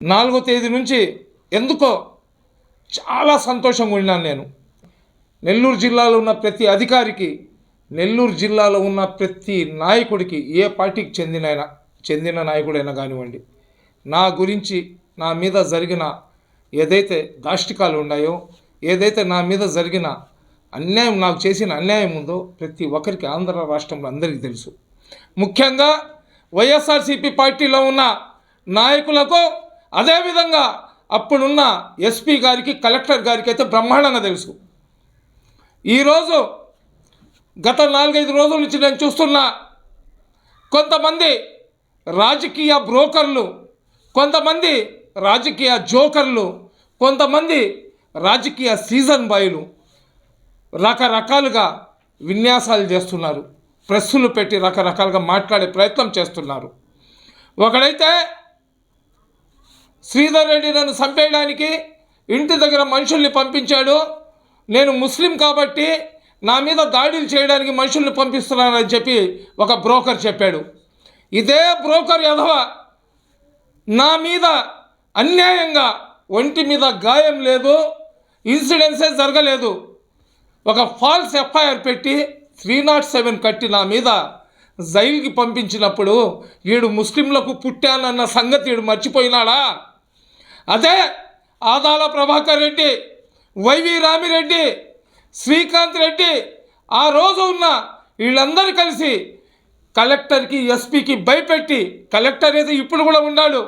నాలుగో తేదీ నుంచి ఎందుకో చాలా సంతోషంగా ఉన్నాను నేను. నెల్లూరు జిల్లాలో ఉన్న ప్రతి అధికారికి నెల్లూరు జిల్లాలో ఉన్న ప్రతి నాయకుడికి ఏ పార్టీకి చెందిన చెందిన నాయకుడైనా కానివ్వండి నా గురించి నా మీద జరిగిన ఏదైతే దాష్టికాలు ఉన్నాయో ఏదైతే నా మీద జరిగిన అన్యాయం నాకు చేసిన అన్యాయం ఉందో ప్రతి ఒక్కరికి ఆంధ్ర రాష్ట్రంలో అందరికీ తెలుసు. ముఖ్యంగా వైఎస్ఆర్సీపీ పార్టీలో ఉన్న నాయకులకు అదేవిధంగా అప్పుడున్న ఎస్పీ గారికి కలెక్టర్ గారికి అయితే బ్రహ్మాండంగా తెలుసు. ఈరోజు గత నాలుగైదు రోజుల నుంచి నేను చూస్తున్నా కొంతమంది రాజకీయ బ్రోకర్లు కొంతమంది రాజకీయ జోకర్లు కొంతమంది రాజకీయ సీజన్ బాయ్లు రకరకాలుగా విన్యాసాలు చేస్తున్నారు. ప్రెస్సులు పెట్టి రకరకాలుగా మాట్లాడే ప్రయత్నం చేస్తున్నారు. ఒకడైతే శ్రీధర్ రెడ్డి నన్ను చంపేయడానికి ఇంటి దగ్గర మనుషుల్ని పంపించాడు. నేను ముస్లిం కాబట్టి నా మీద దాడులు చేయడానికి మనుషుల్ని పంపిస్తున్నానని చెప్పి ఒక బ్రోకర్ చెప్పాడు. ఇదే బ్రోకర్ యధవ నా మీద అన్యాయంగా ఒంటి మీద గాయం లేదు ఇన్సిడెన్సే జరగలేదు. ఒక ఫాల్స్ ఎఫ్ఐఆర్ పెట్టి త్రీ నాట్ సెవెన్ కట్టి నా మీద జైలుకి పంపించినప్పుడు వీడు ముస్లింలకు పుట్టానన్న సంగతి వీడు మర్చిపోయినాడా? అదే ఆదాల ప్రభాకర్ రెడ్డి వైవి రామిరెడ్డి శ్రీకాంత్ రెడ్డి ఆ రోజు ఉన్న వీళ్ళందరూ కలిసి కలెక్టర్కి ఎస్పీకి భయపెట్టి కలెక్టర్ అయితే ఇప్పుడు కూడా ఉన్నాడు.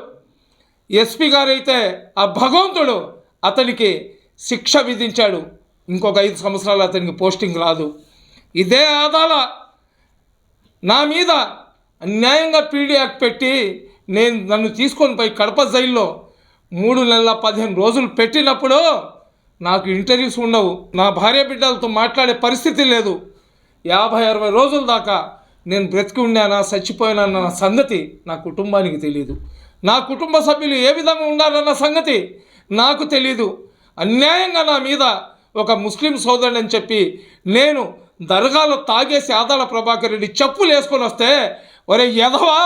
ఎస్పీ గారైతే ఆ భగవంతుడు అతనికి శిక్ష విధించాడు. ఇంకొక ఐదు సంవత్సరాలు అతనికి పోస్టింగ్ రాదు. ఇదే ఆదాల నా మీద అన్యాయంగా పీడీ యాక్ట్ పెట్టి నేను నన్ను తీసుకొని పోయి కడప జైల్లో మూడు నెలల పదిహేను రోజులు పెట్టినప్పుడు నాకు ఇంటర్వ్యూస్ ఉండవు. నా భార్య బిడ్డలతో మాట్లాడే పరిస్థితి లేదు. యాభై అరవై రోజుల దాకా నేను బ్రతికి ఉండానా చచ్చిపోయానన్న సంగతి నా కుటుంబానికి తెలియదు నా కుటుంబ సభ్యులు ఏ విధంగా ఉండాలన్న సంగతి నాకు తెలీదు. అన్యాయంగా నా మీద ఒక ముస్లిం సోదరుడు అని చెప్పి నేను దర్గాలో తాగేసి ఆదాల ప్రభాకర్ రెడ్డి చెప్పులు వేసుకొని వస్తే ఒరే ఎదవా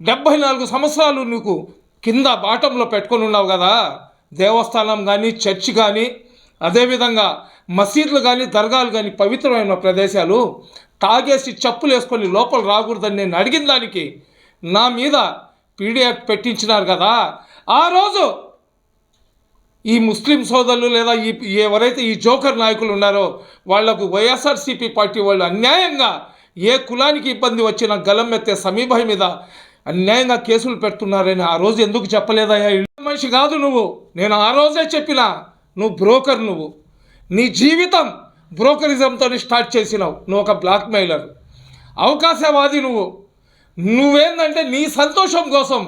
డెబ్భై నాలుగు సంవత్సరాలు నీకు కింద బాటంలో పెట్టుకొని ఉన్నావు కదా. దేవస్థానం కానీ చర్చి కానీ అదేవిధంగా మసీదులు కానీ దర్గాలు కానీ పవిత్రమైన ప్రదేశాలు తాగేసి చెప్పులు వేసుకొని లోపల రాకూడదని నేను అడిగిన దానికి నా మీద పీడీ పెట్టించినారు కదా. ఆ రోజు ఈ ముస్లిం సోదరులు లేదా ఈ ఎవరైతే ఈ జోకర్ నాయకులు ఉన్నారో వాళ్ళకు వైఎస్ఆర్సీపీ పార్టీ వాళ్ళు అన్యాయంగా ఏ కులానికి ఇబ్బంది వచ్చినా గలం ఎత్తే సమీభాయ్ మీద అన్యాయంగా కేసులు పెడుతున్నారని ఆ రోజు ఎందుకు చెప్పలేదయ్యా? ఇల్లు మనిషి కాదు నువ్వు. నేను ఆ రోజే చెప్పిన. నువ్వు బ్రోకర్ నువ్వు. నీ జీవితం బ్రోకరిజంతో స్టార్ట్ చేసినావు. నువ్వు ఒక బ్లాక్ మెయిలర్ అవకాశవాది నువ్వు. నువ్వేందంటే నీ సంతోషం కోసం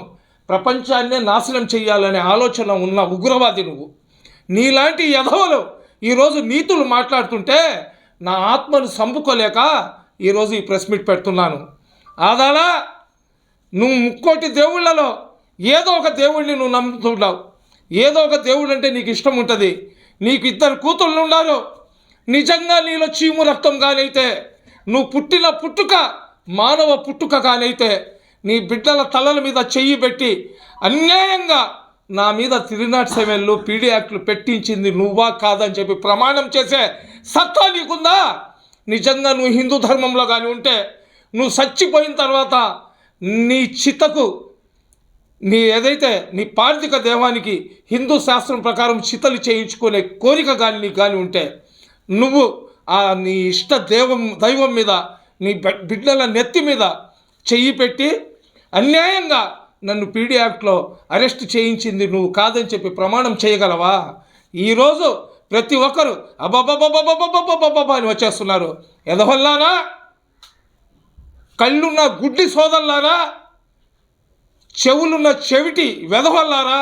ప్రపంచాన్నే నాశనం చేయాలనే ఆలోచన ఉన్న ఉగ్రవాది నువ్వు. నీలాంటి యధవలు ఈరోజు నీతులు మాట్లాడుతుంటే నా ఆత్మను సంపుకోలేక ఈరోజు ఈ ప్రెస్ మీట్ పెడుతున్నాను. ఆదాలా నువ్వు ముక్కోటి దేవుళ్ళలో ఏదో ఒక దేవుడిని నువ్వు నమ్ముతుంటావు. ఏదో ఒక దేవుడు అంటే నీకు ఇష్టం ఉంటుంది. నీకు ఇద్దరు కూతుళ్ళు ఉన్నారు. నిజంగా నీలో చీము రక్తం కానైతే నువ్వు పుట్టిన పుట్టుక మానవ పుట్టుక కానైతే నీ బిడ్డల తలల మీద చెయ్యి పెట్టి అన్యాయంగా నా మీద త్రీ సెవెన్లు పీడీ యాక్ట్లు పెట్టించింది నువ్వా కాదని చెప్పి ప్రమాణం చేసే సత్తా నీకుందా? నిజంగా నువ్వు హిందూ ధర్మంలో కానీ ఉంటే నువ్వు చచ్చిపోయిన తర్వాత నీ చితకు నీ ఏదైతే నీ పార్థిక దేవానికి హిందూ శాస్త్రం ప్రకారం చితలు చేయించుకునే కోరిక కానీ నీకు కానీ ఉంటే నువ్వు ఆ నీ ఇష్ట దేవం దైవం మీద నీ బిడ్డల నెత్తి మీద చెయ్యి పెట్టి అన్యాయంగా నన్ను పీడీ యాక్ట్లో అరెస్ట్ చేయించింది నువ్వు కాదని చెప్పి ప్రమాణం చేయగలవా? ఈరోజు ప్రతి ఒక్కరు అబ్బబ్బబ్బబ్బబ్బబ్బబ్బబ్బబ్బ అని వచ్చేస్తున్నారు ఎదవల్లానా కళ్ళున్న గుడ్డి సోదరులారా చెవులున్న చెవిటి వెధవల్లారా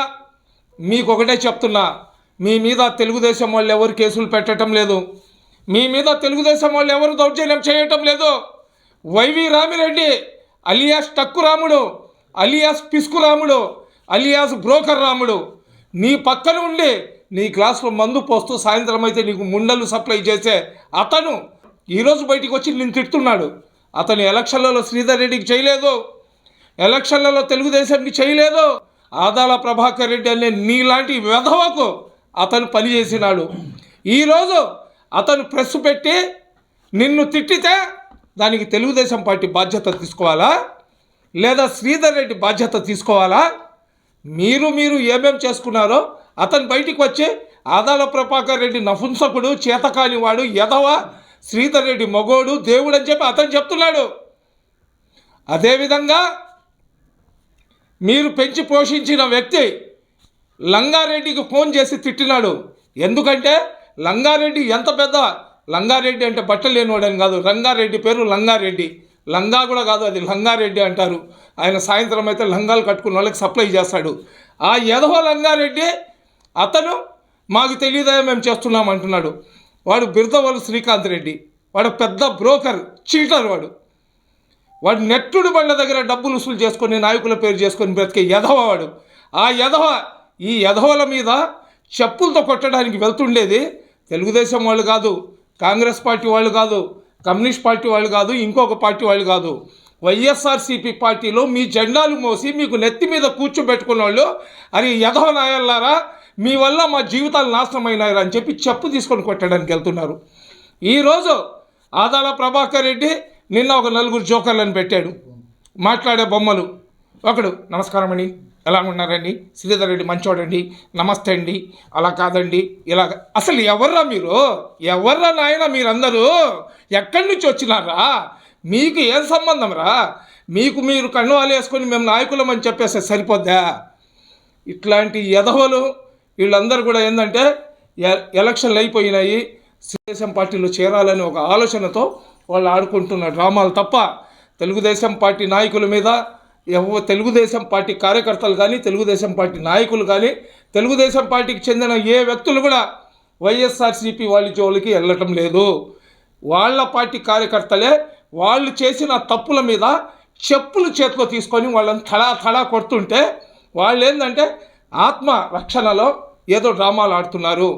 మీకు ఒకటే చెప్తున్నా. మీ మీద తెలుగుదేశం వాళ్ళు ఎవరు కేసులు పెట్టడం లేదు. మీ మీద తెలుగుదేశం వాళ్ళు ఎవరు దౌర్జన్యం చేయటం లేదు. Y V Ramireddy alias Takku Ramudu alias Pisku Ramudu alias broker రాముడు నీ పక్కన ఉండి నీ గ్లాసులో మందు పోస్తూ సాయంత్రం అయితే నీకు ముండలు సప్లై చేసే అతను ఈరోజు బయటికి వచ్చి నేను తిడుతున్నాడు. అతను ఎలక్షన్లలో శ్రీధర్ రెడ్డికి చేయలేదు. ఎలక్షన్లలో తెలుగుదేశంకి చేయలేదు. ఆదాల ప్రభాకర్ రెడ్డి అనే నీలాంటి వెధవకు అతను పనిచేసినాడు. ఈరోజు అతను ప్రెస్ పెట్టి నిన్ను తిట్టితే దానికి తెలుగుదేశం పార్టీ బాధ్యత తీసుకోవాలా? లేదా శ్రీధర్ రెడ్డి బాధ్యత తీసుకోవాలా? మీరు మీరు ఏమేం చేసుకున్నారో అతను బయటికి వచ్చి ఆదాల ప్రభాకర్ రెడ్డి నపుంసకుడు చేతకాని వాడు ఎదవ శ్రీధర్ రెడ్డి మగోడు దేవుడు అని చెప్పి అతను చెప్తున్నాడు. అదేవిధంగా మీరు పెంచి పోషించిన వ్యక్తి లంగారెడ్డికి ఫోన్ చేసి తిట్టినాడు. ఎందుకంటే లంగారెడ్డి ఎంత పెద్ద? లంగారెడ్డి అంటే బట్టలు లేనివాడని కాదు. రంగారెడ్డి పేరు లంగారెడ్డి. లంగా కూడా కాదు అది లంగారెడ్డి అంటారు. ఆయన సాయంత్రం అయితే లంగాలు కట్టుకున్న వాళ్ళకి సప్లై చేస్తాడు. ఆ యదవ లంగారెడ్డి అతను మాకు తెలియదా మేము చేస్తున్నాం అంటున్నాడు. వాడు బిరుదవలు శ్రీకాంత్ రెడ్డి. వాడు పెద్ద బ్రోకర్ చీటర్ వాడు. వాడు నెట్టుడు బండ్ల దగ్గర డబ్బులు వసూలు చేసుకొని నాయకుల పేరు చేసుకొని బ్రతికే యధవ వాడు. ఆ యధవ ఈ యధవల మీద చెప్పులతో కొట్టడానికి వెళ్తుండేది తెలుగుదేశం వాళ్ళు కాదు కాంగ్రెస్ పార్టీ వాళ్ళు కాదు కమ్యూనిస్ట్ పార్టీ వాళ్ళు కాదు ఇంకొక పార్టీ వాళ్ళు కాదు. వైఎస్ఆర్సీపీ పార్టీలో మీ జెండాలు మోసి మీకు నెత్తి మీద కూర్చోబెట్టుకున్న వాళ్ళు అరే యధవ నాయల్లారా మీ వల్ల మా జీవితాలు నాశనమైనాయరా అని చెప్పి చెప్పు తీసుకొని కొట్టడానికి వెళ్తున్నారు. ఈరోజు ఆదాల ప్రభాకర్ రెడ్డి నిన్న ఒక నలుగురు జోకర్లను పెట్టాడు. మాట్లాడే బొమ్మలు. ఒకడు నమస్కారం అండి. ఎలా ఉన్నారండి? శ్రీధర్ రెడ్డి మంచోడండి. నమస్తే అండి. అలా కాదండి. ఇలా అసలు ఎవర్రా మీరు? ఎవర్రా నాయన మీరందరూ? ఎక్కడి నుంచి వచ్చినారా? మీకు ఏం సంబంధం రా? మీకు మీరు కన్నువాలు వేసుకొని మేము నాయకులం అని చెప్పేస్తే సరిపోద్దా? ఇట్లాంటి ఎదవలు వీళ్ళందరూ కూడా ఏంటంటే ఎ- ఎలక్షన్లు అయిపోయినాయి తెలుగుదేశం పార్టీలో చేరాలని ఒక ఆలోచనతో వాళ్ళు ఆడుకుంటున్న డ్రామాలు తప్ప తెలుగుదేశం పార్టీ నాయకుల మీద ఎవ తెలుగుదేశం పార్టీ కార్యకర్తలు కానీ తెలుగుదేశం పార్టీ నాయకులు కానీ తెలుగుదేశం పార్టీకి చెందిన ఏ వ్యక్తులు కూడా వైఎస్ఆర్సీపీ వాళ్ళ జోలికి వెళ్ళటం లేదు. వాళ్ళ పార్టీ కార్యకర్తలే వాళ్ళు చేసిన తప్పుల మీద చెప్పులు చేతిలో తీసుకొని వాళ్ళని తడా తడా కొడుతుంటే వాళ్ళు ఏంటంటే ఆత్మ రక్షణలో ఏదో డ్రామాలు ఆడుతున్నారు.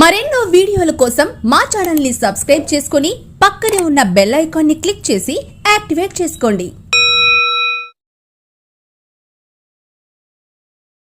మరెన్నో వీడియోల కోసం మా ఛానల్ని సబ్స్క్రైబ్ చేసుకుని పక్కనే ఉన్న బెల్ ఐకాన్ని క్లిక్ చేసి యాక్టివేట్ చేసుకోండి.